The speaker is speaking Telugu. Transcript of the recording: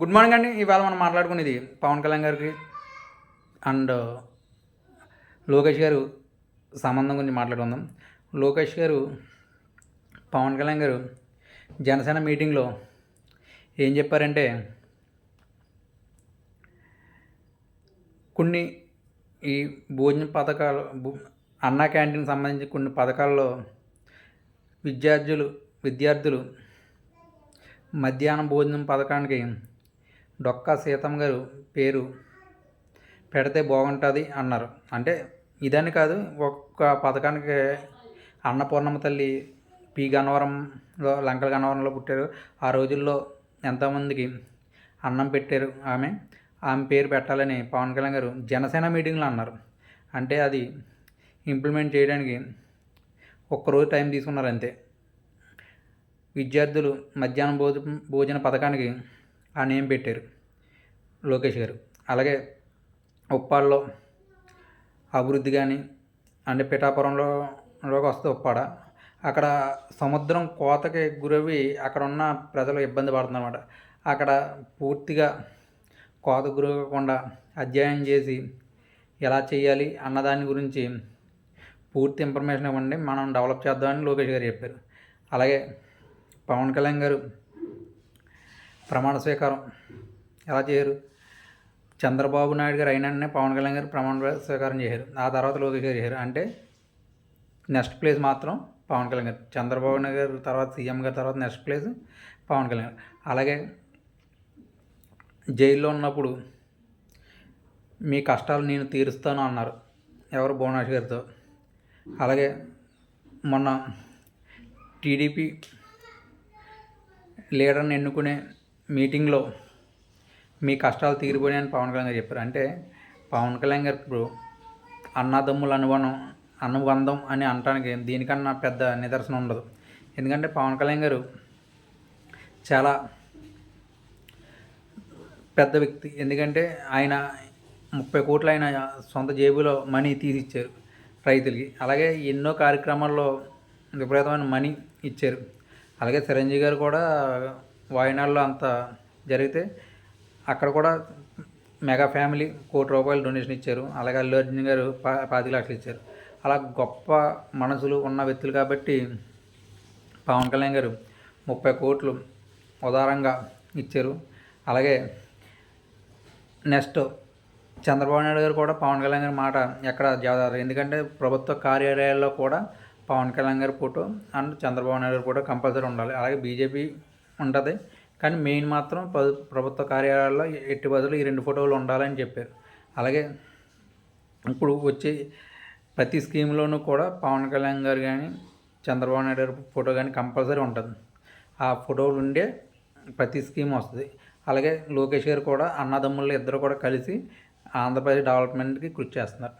గుడ్ మార్నింగ్ అండి. ఇవాళ మనం మాట్లాడుకునేది పవన్ కళ్యాణ్ గారికి అండ్ లోకేష్ గారు సంబంధం గురించి మాట్లాడుకుందాం. లోకేష్ గారు పవన్ కళ్యాణ్ గారు జనసేన మీటింగ్లో ఏం చెప్పారంటే కొన్ని ఈ భోజన పథకాలు అన్నా క్యాంటీన్ సంబంధించి కొన్ని పథకాల్లో విద్యార్థులు విద్యార్థులు మధ్యాహ్నం భోజనం పథకానికి డొక్కా సీతమ్మ గారు పేరు పెడితే బాగుంటుంది అన్నారు. అంటే ఇదని కాదు ఒక్క పథకానికి అన్నపూర్ణమ్మ తల్లి పి గన్నవరంలో లంకల గన్నవరంలో పుట్టారు. ఆ రోజుల్లో ఎంతోమందికి అన్నం పెట్టారు ఆమె. ఆమె పేరు పెట్టాలని పవన్ కళ్యాణ్ గారు జనసేన మీటింగ్లో అన్నారు. అంటే అది ఇంప్లిమెంట్ చేయడానికి ఒక్కరోజు టైం తీసుకున్నారు అంతే. విద్యార్థులు మధ్యాహ్నం భోజన భోజన పథకానికి ఆ నేమ్ పెట్టారు లోకేష్ గారు. అలాగే ఉప్పాడలో అభివృద్ధి కానీ అంటే పిఠాపురంలోకి వస్తే ఉప్పాడ. అక్కడ సముద్రం కోతకి గురవి అక్కడ ఉన్న ప్రజలు ఇబ్బంది పడుతుందన్నమాట అక్కడ పూర్తిగా కోత గురవకుండా అధ్యయనం చేసి ఎలా చేయాలి అన్నదాని గురించి పూర్తి ఇన్ఫర్మేషన్ ఇవ్వండి. మనం డెవలప్ చేద్దామని లోకేష్ గారు చెప్పారు. అలాగే పవన్ కళ్యాణ్ గారు ప్రమాణ స్వీకారం. ఎలా చేయరు? చంద్రబాబు నాయుడు గారు అయిననే పవన్ కళ్యాణ్ గారు ప్రమాణ స్వీకారం చేశారు ఆ తర్వాత లోకేష్ గారు చేశారు అంటే నెక్స్ట్ ప్లేస్ మాత్రం పవన్ కళ్యాణ్ గారు. చంద్రబాబు నాయుడు గారు తర్వాత సీఎం గారు తర్వాత నెక్స్ట్ ప్లేస్ పవన్ కళ్యాణ్ గారు. అలాగే జైల్లో ఉన్నప్పుడు మీ కష్టాలు నేను తీరుస్తాను అన్నారు ఎవరు? భువనేష్ గారితో. అలాగే మొన్న టీడీపీ లీడర్ని ఎన్నుకునే మీటింగ్లో మీ కష్టాలు తీరిపోయాయని పవన్ కళ్యాణ్ గారు చెప్పారు. అంటే పవన్ కళ్యాణ్ గారు ఇప్పుడు అన్నదమ్ముల అనుబంధం అనుబంధం అని అనటానికి దీనికన్నా పెద్ద నిదర్శనం ఉండదు. ఎందుకంటే పవన్ కళ్యాణ్ గారు చాలా పెద్ద వ్యక్తి. ఎందుకంటే ఆయన ముప్పై కోట్లు ఆయన సొంత జేబులో మనీ తీసిచ్చారు రైతులకి. అలాగే ఎన్నో కార్యక్రమాల్లో విపరీతమైన మనీ ఇచ్చారు. అలాగే చిరంజీవి గారు కూడా వాయనాడులో అంత జరిగితే అక్కడ కూడా మెగా ఫ్యామిలీ కోటి రూపాయలు డొనేషన్ ఇచ్చారు. అలాగే అల్లు అర్జున్ గారు పా పాతిక లక్షలు ఇచ్చారు. అలా గొప్ప మనసులు ఉన్న వ్యక్తులు కాబట్టి పవన్ కళ్యాణ్ గారు ముప్పై కోట్లు ఉదారంగా ఇచ్చారు. అలాగే నెక్స్ట్ చంద్రబాబు నాయుడు గారు కూడా పవన్ కళ్యాణ్ గారి మాట ఎక్కడ జాదారు. ఎందుకంటే ప్రభుత్వ కార్యాలయాల్లో కూడా పవన్ కళ్యాణ్ గారి ఫోటో అండ్ చంద్రబాబు నాయుడు గారు ఫోటో కంపల్సరీ ఉండాలి. అలాగే బీజేపీ ఉంటుంది. కానీ మెయిన్ మాత్రం ప్రభుత్వ కార్యాలయాల్లో ఎట్టి బదులు ఈ రెండు ఫోటోలు ఉండాలని చెప్పారు. అలాగే ఇప్పుడు వచ్చే ప్రతి స్కీమ్లోనూ కూడా పవన్ కళ్యాణ్ గారు కానీ చంద్రబాబు నాయుడు గారి ఫోటో కానీ కంపల్సరీ ఉంటుంది. ఆ ఫోటోలు ఉండే ప్రతి స్కీమ్ వస్తుంది. అలాగే లోకేష్ గారు కూడా అన్నదమ్ముళ్ళు ఇద్దరు కూడా కలిసి ఆంధ్రప్రదేశ్ డెవలప్మెంట్కి కృషి చేస్తున్నారు.